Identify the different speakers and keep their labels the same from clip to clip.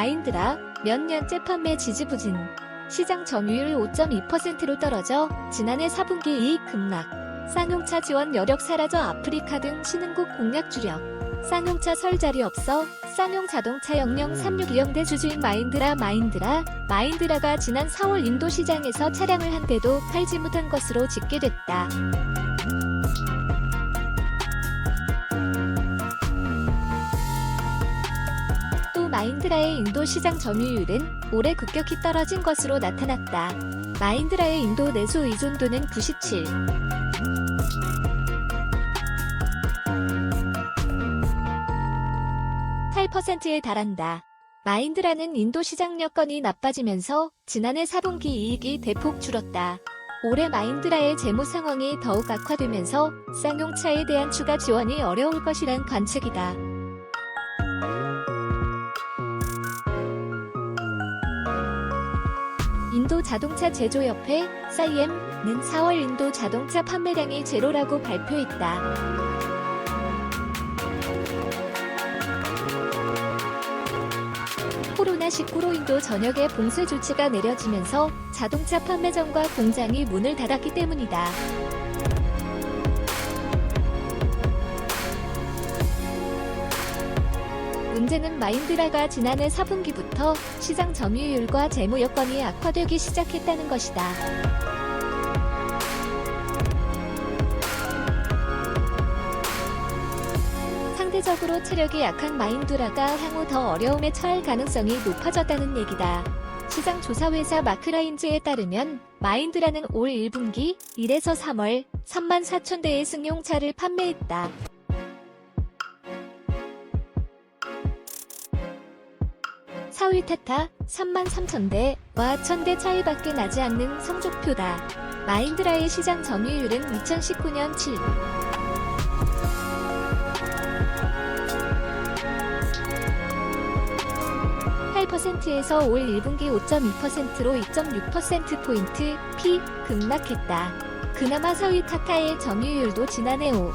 Speaker 1: 마인드라 몇 년째 판매 지지부진. 시장 점유율 5.2%로 떨어져 지난해 4분기 이익 급락. 쌍용차 지원 여력 사라져 아프리카 등 신흥국 공략 주력. 쌍용차 설 자리 없어 쌍용 자동차 영영 362형대 주주인 마인드라 마인드라 마인드라가 지난 4월 인도 시장에서 차량을 한 대도 팔지 못한 것으로 집계됐다. 마인드라의 인도 시장 점유율은 올해 급격히 떨어진 것으로 나타났다. 마인드라의 인도 내수 의존도는 97. 8%에 달한다. 마인드라는 인도 시장 여건이 나빠지면서 지난해 4분기 이익이 대폭 줄었다. 올해 마인드라의 재무 상황이 더욱 악화되면서 쌍용차에 대한 추가 지원이 어려울 것이란 관측이다. 인도 자동차 제조협회 사이엠은 4월 인도 자동차 판매량이 제로라고 발표했다. 코로나19로 인도 전역에 봉쇄 조치가 내려지면서 자동차 판매점과 공장이 문을 닫았기 때문이다. 문제는 마인드라가 지난해 4분기부터 시장 점유율과 재무 여건이 악화되기 시작했다는 것이다. 상대적으로 체력이 약한 마인드라가 향후 더 어려움에 처할 가능성이 높아졌다는 얘기다. 시장 조사회사 마크라인즈에 따르면 마인드라는 올 1분기 1에서 3월 3만 4천 대의 승용차를 판매했다. 사위 타타 3만 3천 대와 1,000대 차이밖에 나지 않는 성적표다. 마인드라의 시장 점유율은 2019년 7. 8%에서 올 1분기 5.2%로 2.6%포인트 피 급락했다. 그나마 사위 타타의 점유율도 지난해 5.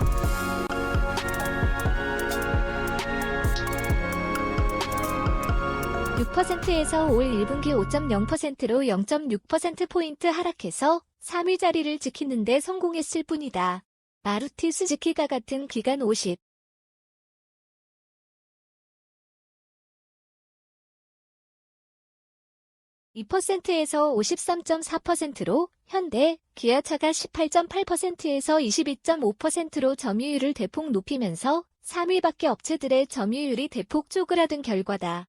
Speaker 1: 6%에서 올 1분기 5.0%로 0.6%포인트 하락해서 3위 자리를 지키는데 성공했을 뿐이다. 마루티 스즈키가 같은 기간 50. 2%에서 53.4%로 현대, 기아차가 18.8%에서 22.5%로 점유율을 대폭 높이면서 3위밖에 업체들의 점유율이 대폭 쪼그라든 결과다.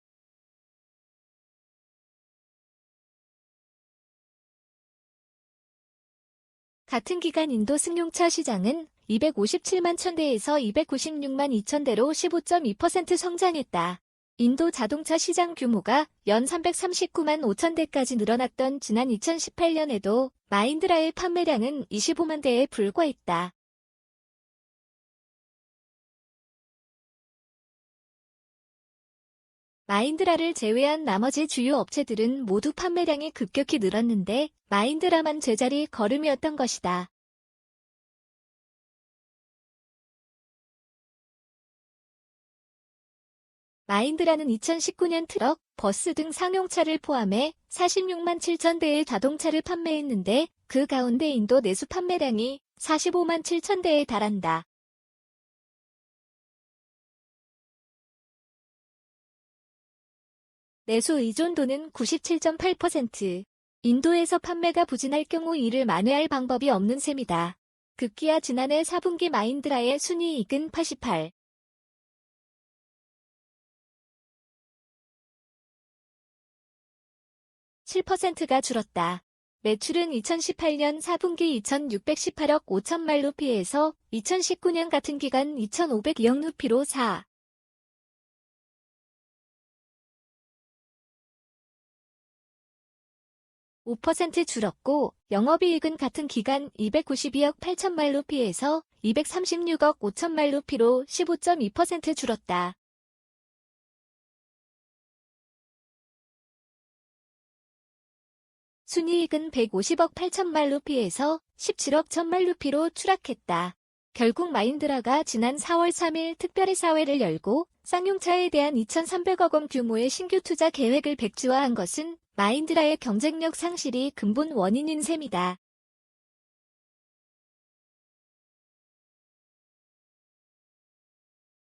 Speaker 1: 같은 기간 인도 승용차 시장은 257만 천대에서 296만 2천 대로 15.2% 성장했다. 인도 자동차 시장 규모가 연 339만 5천 대까지 늘어났던 지난 2018년에도 마인드라의 판매량은 25만 대에 불과했다. 마인드라를 제외한 나머지 주요 업체들은 모두 판매량이 급격히 늘었는데 마인드라만 제자리 걸음이었던 것이다. 마인드라는 2019년 트럭, 버스 등 상용차를 포함해 46만 7천 대의 자동차를 판매했는데 그 가운데 인도 내수 판매량이 45만 7천 대에 달한다. 내수 의존도는 97.8%. 인도에서 판매가 부진할 경우 이를 만회할 방법이 없는 셈이다. 급기야 지난해 4분기 마인드라의 순이익은 88. 7%가 줄었다. 매출은 2018년 4분기 2,618억 5천만 루피에서 2019년 같은 기간 2,502억 루피로 4. 5% 줄었고 영업이익은 같은 기간 292억 8천만 루피에서 236억 5천만 루피로 15.2% 줄었다. 순이익은 150억 8천만 루피에서 17억 천만 루피로 추락했다. 결국 마인드라가 지난 4월 3일 특별회사회를 열고 쌍용차에 대한 2,300억 원 규모의 신규 투자 계획을 백지화한 것은 마인드라의 경쟁력 상실이 근본 원인인 셈이다.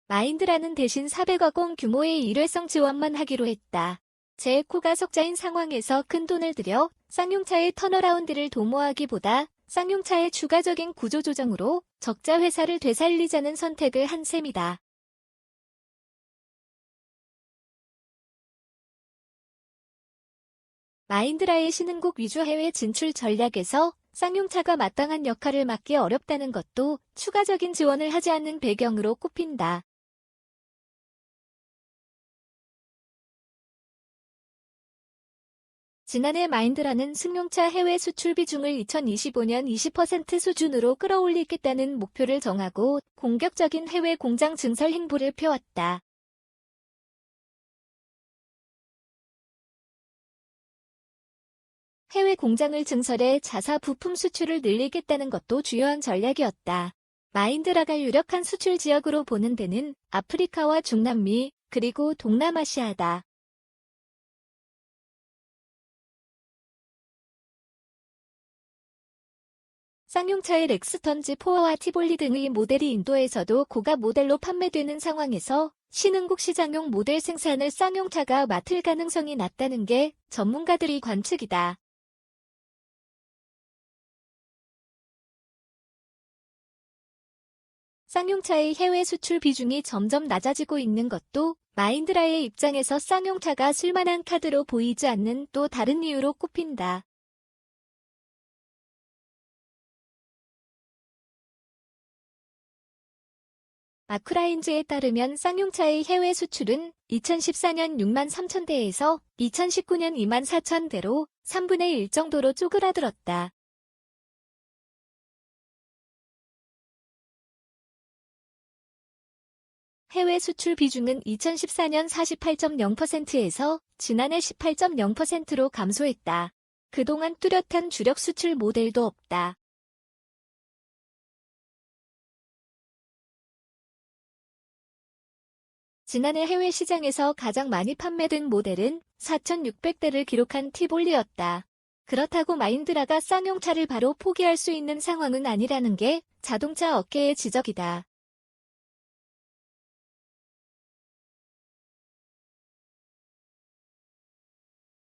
Speaker 1: 마인드라는 대신 400억 원 규모의 일회성 지원만 하기로 했다. 제 코가 석자인 상황에서 큰 돈을 들여 쌍용차의 턴어라운드를 도모하기보다 쌍용차의 추가적인 구조조정으로 적자 회사를 되살리자는 선택을 한 셈이다. 마인드라의 신흥국 위주 해외 진출 전략에서 쌍용차가 마땅한 역할을 맡기 어렵다는 것도 추가적인 지원을 하지 않는 배경으로 꼽힌다. 지난해 마인드라는 승용차 해외 수출 비중을 2025년 20% 수준으로 끌어올리겠다는 목표를 정하고 공격적인 해외 공장 증설 행보를 펴왔다. 해외 공장을 증설해 자사 부품 수출을 늘리겠다는 것도 주요한 전략이었다. 마인드라가 유력한 수출 지역으로 보는 데는 아프리카와 중남미, 그리고 동남아시아다. 쌍용차의 렉스턴지 포어와 티볼리 등의 모델이 인도에서도 고가 모델로 판매되는 상황에서 신흥국 시장용 모델 생산을 쌍용차가 맡을 가능성이 낮다는 게 전문가들의 관측이다. 쌍용차의 해외 수출 비중이 점점 낮아지고 있는 것도 마인드라의 입장에서 쌍용차가 쓸만한 카드로 보이지 않는 또 다른 이유로 꼽힌다. 아크라인즈에 따르면 쌍용차의 해외 수출은 2014년 6만 3천 대에서 2019년 2만 4천 대로 3분의 1 정도로 쪼그라들었다. 해외 수출 비중은 2014년 48.0%에서 지난해 18.0%로 감소했다. 그동안 뚜렷한 주력 수출 모델도 없다. 지난해 해외 시장에서 가장 많이 판매된 모델은 4,600대를 기록한 티볼리였다. 그렇다고 마인드라가 쌍용차를 바로 포기할 수 있는 상황은 아니라는 게 자동차 업계의 지적이다.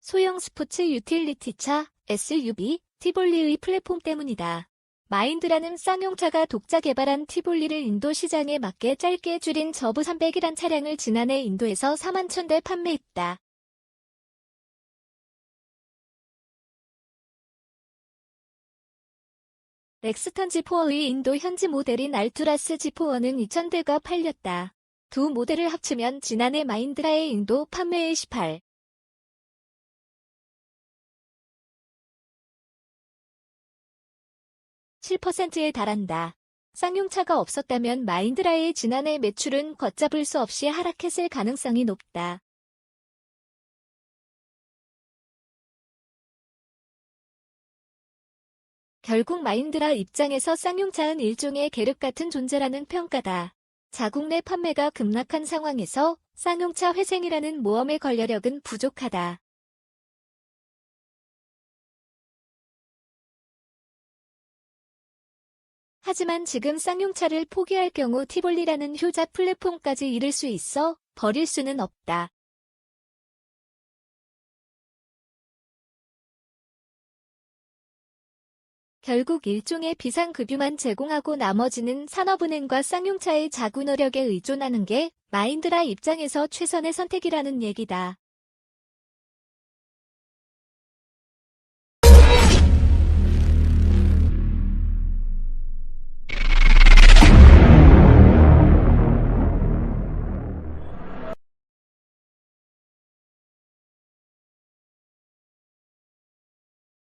Speaker 1: 소형 스포츠 유틸리티차 SUV 티볼리의 플랫폼 때문이다. 마인드라는 쌍용차가 독자 개발한 티볼리를 인도 시장에 맞게 짧게 줄인 저브 300이란 차량을 지난해 인도에서 4만 천대 판매했다. 렉스턴 G4의 인도 현지 모델인 알투라스 G4는 2,000대가 팔렸다. 두 모델을 합치면 지난해 마인드라의 인도 판매의 18, 7%에 달한다. 쌍용차가 없었다면 마인드라의 지난해 매출은 걷잡을 수 없이 하락했을 가능성이 높다. 결국 마인드라 입장에서 쌍용차는 일종의 계륵 같은 존재라는 평가다. 자국 내 판매가 급락한 상황에서 쌍용차 회생이라는 모험의 걸려력은 부족하다. 하지만 지금 쌍용차를 포기할 경우 티볼리라는 효자 플랫폼까지 잃을 수 있어 버릴 수는 없다. 결국 일종의 비상급유만 제공하고 나머지는 산업은행과 쌍용차의 자구 노력에 의존하는 게 마인드라 입장에서 최선의 선택이라는 얘기다.